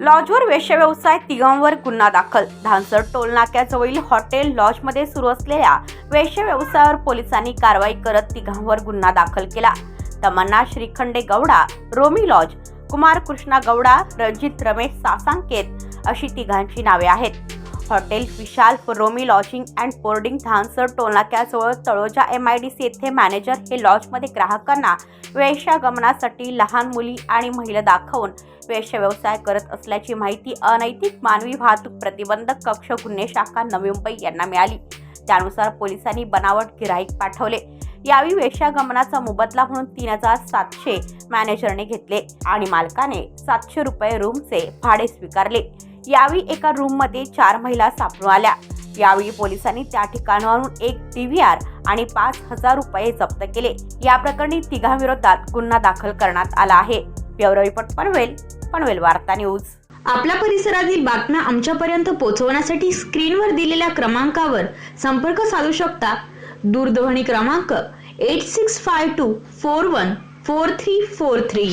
लॉजवर वेश्याव्यवसाय तिघांवर गुन्हा दाखल. धानसर टोल नाक्याजवळील हॉटेल लॉजमध्ये सुरू असलेल्या वेश्याव्यवसायावर पोलिसांनी कारवाई करत तिघांवर गुन्हा दाखल केला. तमन्ना श्रीखंडे गौडा रोमी लॉज कुमार कृष्णा गौडा रणजित रमेश सासांकेत अशी तिघांची नावे आहेत. Hotel Vishal Romi lodging and boarding Dhansar टोलनाक्याजवळ Taloja M I D C येथे मॅनेजर हे लॉजमध्ये ग्राहकांना वेश्यागमनासाठी लहान मुली आणि महिला दाखवून वेश्या व्यवसाय करत असल्याची माहिती अनैतिक मानवी वाहतूक प्रतिबंधक कक्ष गुन्हे शाखा नवी मुंबई यांना मिळाली. त्यानुसार पोलिसांनी बनावट गिराईक पाठवले. यावेळी वेश्यागमनाचा मोबदला म्हणून तीन हजार सातशे मॅनेजरने घेतले आणि मालकाने सातशे रुपये रूमचे भाडे स्वीकारले. यावेळी एका रूममध्ये चार महिला सापडून आल्या. यावेळी पोलिसांनी त्या ठिकाणावरून एक टीव्हीआर आणि पाच हजार रुपये जप्त केले. या प्रकरणी तिघांविरोधात गुन्हा दाखल करण्यात आला आहे. ब्युरो रिपोर्ट पनवेल पनवेल वार्ता न्यूज. आपल्या परिसरातील बातम्या आमच्यापर्यंत पोहोचवण्यासाठी स्क्रीनवर दिलेल्या क्रमांकावर संपर्क साधू शकता. दूरध्वनी क्रमांक eight six five two four one four three four three